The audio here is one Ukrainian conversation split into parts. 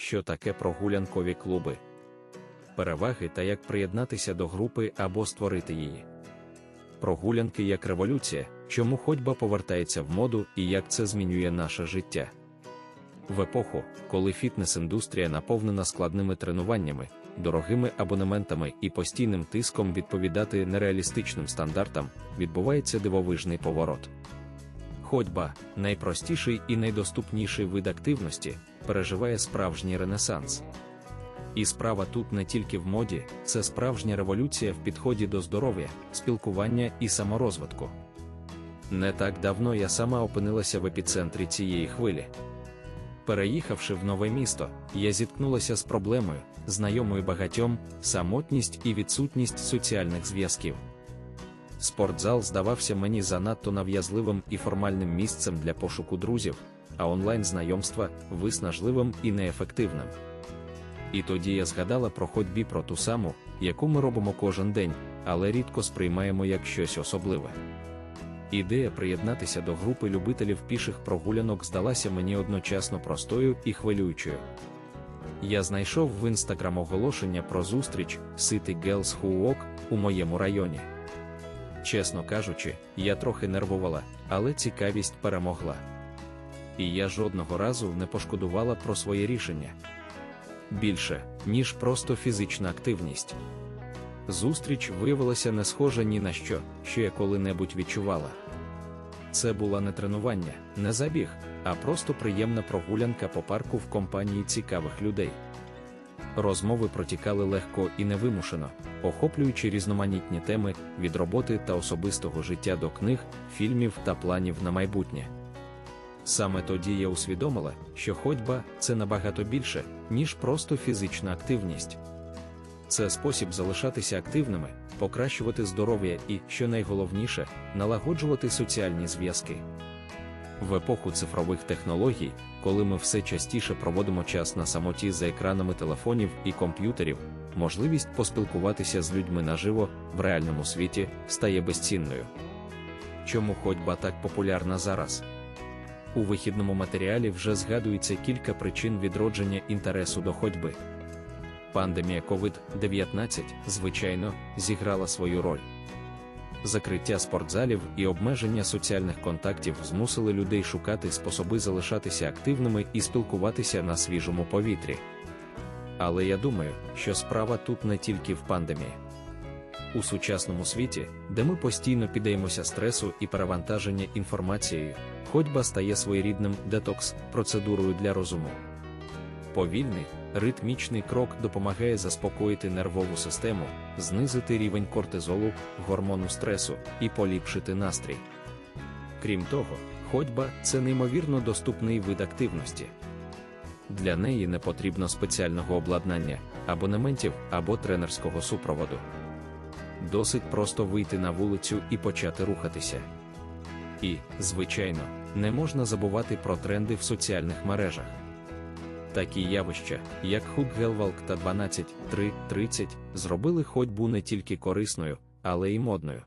що таке прогулянкові клуби, переваги та як приєднатися до групи або створити її. Прогулянки як революція, чому ходьба повертається в моду і як це змінює наше життя. В епоху, коли фітнес-індустрія наповнена складними тренуваннями, дорогими абонементами і постійним тиском відповідати нереалістичним стандартам, відбувається дивовижний поворот. Ходьба, найпростіший і найдоступніший вид активності, переживає справжній ренесанс. І справа тут не тільки в моді, це справжня революція в підході до здоров'я, спілкування і саморозвитку. Не так давно я сама опинилася в епіцентрі цієї хвилі. Переїхавши в нове місто, я зіткнулася з проблемою, знайомою багатьом, самотність і відсутність соціальних зв'язків. Спортзал здавався мені занадто нав'язливим і формальним місцем для пошуку друзів, а онлайн-знайомства виснажливим і неефективним. І тоді я згадала про ходьбі про ту саму, яку ми робимо кожен день, але рідко сприймаємо як щось особливе. Ідея приєднатися до групи любителів піших прогулянок здалася мені одночасно простою і хвилюючою. Я знайшов в інстаграм оголошення про зустріч City Girls Who Walk у моєму районі. Чесно кажучи, я трохи нервувала, але цікавість перемогла. І я жодного разу не пошкодувала про своє рішення. Більше, ніж просто фізична активність. Зустріч виявилася не схожа ні на що, що я коли-небудь відчувала. Це була не тренування, не забіг, а просто приємна прогулянка по парку в компанії цікавих людей. Розмови протікали легко і невимушено, охоплюючи різноманітні теми від роботи та особистого життя до книг, фільмів та планів на майбутнє. Саме тоді я усвідомила, що ходьба це набагато більше, ніж просто фізична активність. Це спосіб залишатися активними, покращувати здоров'я і, що найголовніше, налагоджувати соціальні зв'язки. В епоху цифрових технологій, коли ми все частіше проводимо час на самоті за екранами телефонів і комп'ютерів, можливість поспілкуватися з людьми наживо в реальному світі стає безцінною. Чому ходьба так популярна зараз? У вихідному матеріалі вже згадується кілька причин відродження інтересу до ходьби. Пандемія COVID-19, звичайно, зіграла свою роль. Закриття спортзалів і обмеження соціальних контактів змусили людей шукати способи залишатися активними і спілкуватися на свіжому повітрі. Але я думаю, що справа тут не тільки в пандемії. У сучасному світі, де ми постійно піддаємося стресу і перевантаження інформацією, ходьба стає своєрідним детокс процедурою для розуму. Повільний, ритмічний крок допомагає заспокоїти нервову систему, знизити рівень кортизолу, гормону стресу і поліпшити настрій. Крім того, ходьба це неймовірно доступний вид активності. Для неї не потрібно спеціального обладнання, абонементів або тренерського супроводу. Досить просто вийти на вулицю і почати рухатися. І, звичайно, не можна забувати про тренди в соціальних мережах. Такі явища, як Худгелвалк та 12.3.30, зробили ходьбу не тільки корисною, але й модною.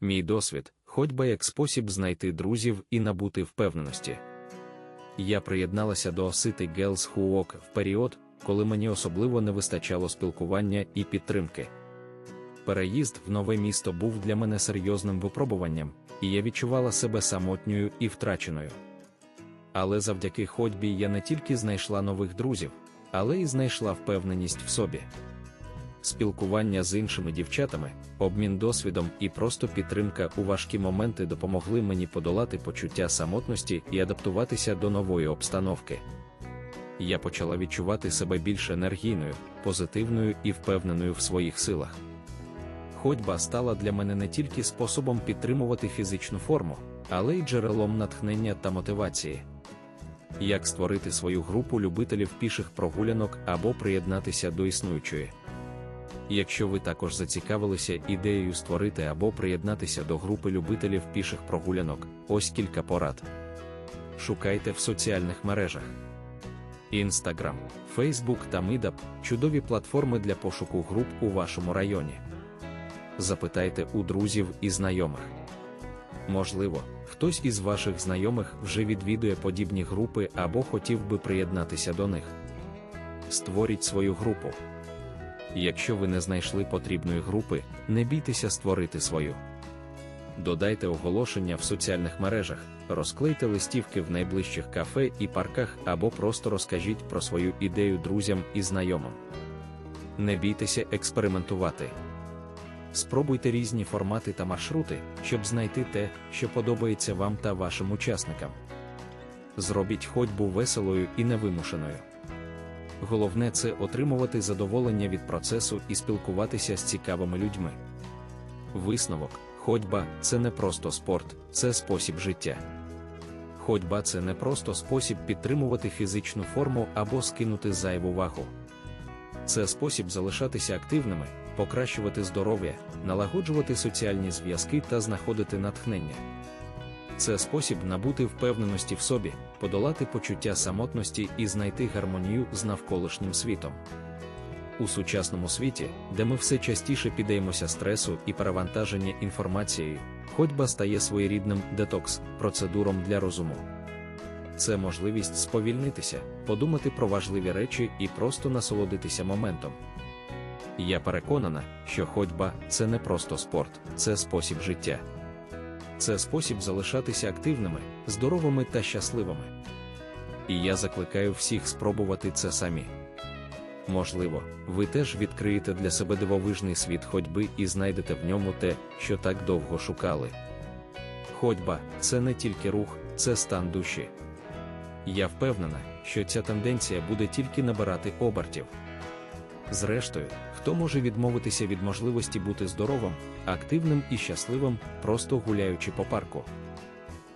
Мій досвід ходьба як спосіб знайти друзів і набути впевненості. Я приєдналася до City Girls Who в період, коли мені особливо не вистачало спілкування і підтримки. Переїзд в нове місто був для мене серйозним випробуванням, і я відчувала себе самотньою і втраченою. Але завдяки ходьбі я не тільки знайшла нових друзів, але й знайшла впевненість в собі. Спілкування з іншими дівчатами, обмін досвідом і просто підтримка у важкі моменти допомогли мені подолати почуття самотності і адаптуватися до нової обстановки. Я почала відчувати себе більш енергійною, позитивною і впевненою в своїх силах. Ходьба стала для мене не тільки способом підтримувати фізичну форму, але й джерелом натхнення та мотивації. Як створити свою групу любителів піших прогулянок або приєднатися до існуючої. Якщо ви також зацікавилися ідеєю створити або приєднатися до групи любителів піших прогулянок, ось кілька порад. Шукайте в соціальних мережах. Instagram, Facebook та Meetup – чудові платформи для пошуку груп у вашому районі. Запитайте у друзів і знайомих. Можливо, хтось із ваших знайомих вже відвідує подібні групи або хотів би приєднатися до них. створіть свою групу. Якщо ви не знайшли потрібної групи, не бійтеся створити свою. Додайте оголошення в соціальних мережах, розклейте листівки в найближчих кафе і парках або просто розкажіть про свою ідею друзям і знайомим. Не бійтеся експериментувати. Спробуйте різні формати та маршрути, щоб знайти те, що подобається вам та вашим учасникам. Зробіть ходьбу веселою і невимушеною. Головне це отримувати задоволення від процесу і спілкуватися з цікавими людьми. Висновок ходьба це не просто спорт, це спосіб життя. Ходьба це не просто спосіб підтримувати фізичну форму або скинути зайву вагу. Це спосіб залишатися активними, покращувати здоров'я, налагоджувати соціальні зв'язки та знаходити натхнення. Це спосіб набути впевненості в собі, подолати почуття самотності і знайти гармонію з навколишнім світом. У сучасному світі, де ми все частіше піддаємося стресу і перевантаження інформацією, ходьба стає своєрідним детокс, процедуром для розуму. Це можливість сповільнитися, подумати про важливі речі і просто насолодитися моментом. Я переконана, що ходьба це не просто спорт, це спосіб життя. Це спосіб залишатися активними, здоровими та щасливими. І я закликаю всіх спробувати це самі. Можливо, ви теж відкриєте для себе дивовижний світ ходьби і знайдете в ньому те, що так довго шукали. Ходьба це не тільки рух, це стан душі. Я впевнена, що ця тенденція буде тільки набирати обертів. Зрештою, хто може відмовитися від можливості бути здоровим, активним і щасливим, просто гуляючи по парку.